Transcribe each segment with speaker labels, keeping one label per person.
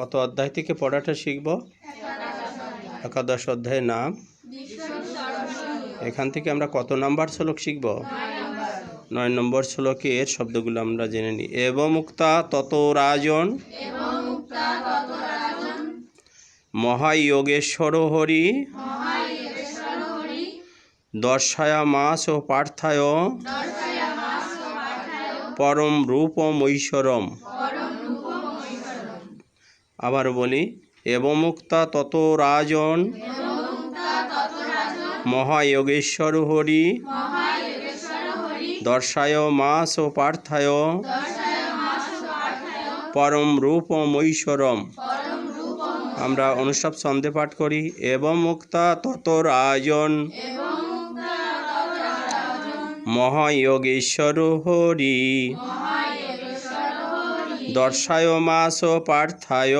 Speaker 1: কত অধ্যায় থেকে পড়াটা শিখব? একাদশ অধ্যায়ের নাম। এখান থেকে আমরা কত নাম্বার শ্লোক শিখব? নয় নম্বর শ্লোকের শব্দগুলো আমরা জেনে নিই। এবং মুক্তা তত রাজন। মহায়োগেশ্বর হরি। দর্শায়া মাস ও পার্থায়। পরম রূপম ঐশ্বরম। আবার বলি, এবং মুক্তা তত রাজন। মহায়োগেশ্বর হরি। দর্শায় মাস ও পার্থায়। পরম রূপম ঐশ্বরম আমরা অনুসব ছন্দে পাঠ করি, এবং মুক্তা তত রাজন। মহায়োগেশ্বর হরি। দর্শায় মাস পার্থায়।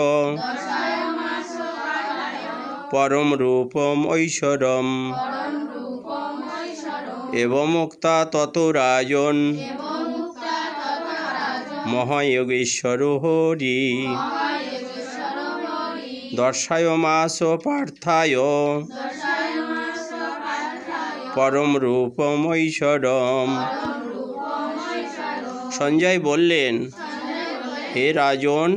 Speaker 1: পরম রূপম ঐশ্বরম। এবং মুক্তা তত রাজন মহায়োগেশ্বর হরি। দর্শায় মাস পার্থায়। পরম রূপম ঐশ্বরম। সঞ্জয় বললেন হে রাজন,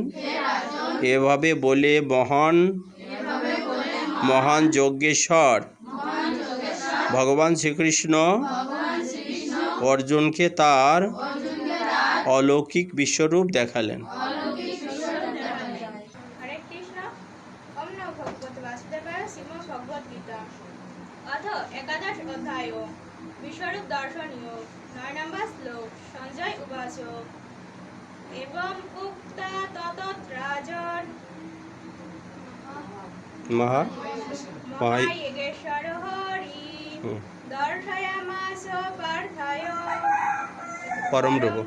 Speaker 1: এভাবে বলে মহান মহান যজ্ঞেশ্বর ভগবান শ্রীকৃষ্ণ অর্জুনকে তার অলৌকিক বিশ্বরূপ দেখালেন।
Speaker 2: অধ্যায় বিশ্বরূপ দর্শনীয়, নয় নম্বর শ্লোক, সঞ্জয় এবং উক্তা ততৎ রাজন।
Speaker 1: মহা মহাই
Speaker 2: মহাযজ্ঞেশ্বর হরি। দর্শয়ামাস পার্থায়।
Speaker 1: পরম রূপ।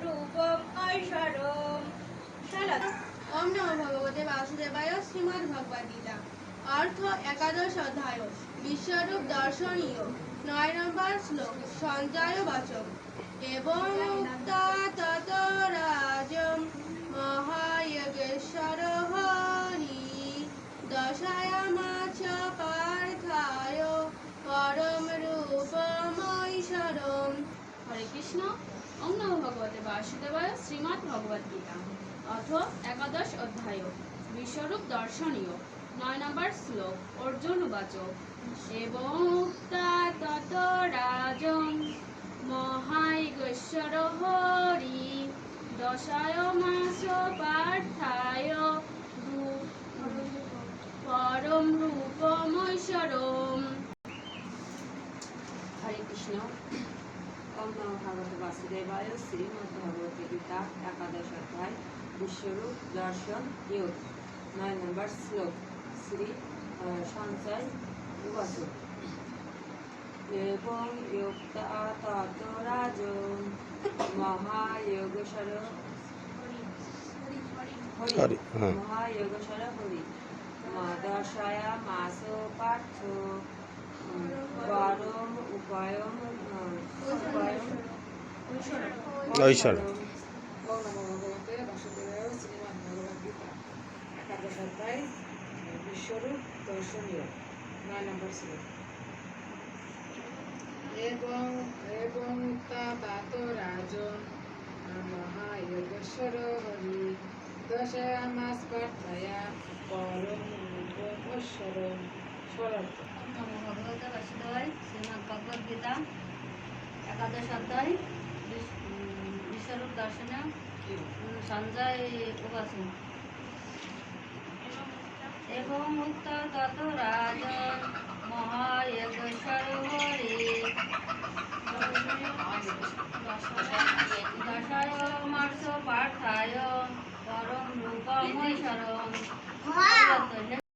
Speaker 3: ওম নমো ভগবতে বাসুদেবায় শ্রীমদ্ ভগবদ গীতা অর্থ একাদশ অধ্যায়। বিশ্বরূপ দর্শনীয়। নয় নম্বর শ্লোক। সঞ্জয় বাচক এবং উক্তা
Speaker 4: শ্রীমৎ ভগবদ গীতা, অথ একাদশ অধ্যায়, বিশ্বরূপ দর্শনীয়, নয় নম্বর শ্লোক, অর্জুন উবাচক এবং তত মহাইগশ্বর হরি, দশায় মাস পার্থায়, পরম রূপমৈশ্বরম
Speaker 5: হরে কৃষ্ণ। নমঃ বাসুদেবায় শ্রীমদ্ ভগবতী গীতা একাদশ অধ্যায় বিশ্বরূপ দর্শন যোগ নয় নম্বর শ্লোক শ্রী সঞ্চয় উবাচ এবং যোক্তা তত রাজন মহায়োগেশ্বর হরি।
Speaker 1: হ্যাঁ।
Speaker 5: মহায়োগেশ্বর হরি। দশায়া মাস পার্থ।
Speaker 1: ঐশ্বর
Speaker 6: বিশ্বরূপ দর্শনীয় নয় নম্বর শ্লোক এবং এবং তাত রাজন মহায়োগেশ্বর হরি পরম রূপমশ্বর স্বরূপ
Speaker 4: নমো ভগবত বাসুদেবায় শ্রীমদ ভগবদ গীতা একাদশ অধ্যায় বিশ্বরূপ দর্শনে সঞ্জয় উপাস এবং মুক্ত তত হরি।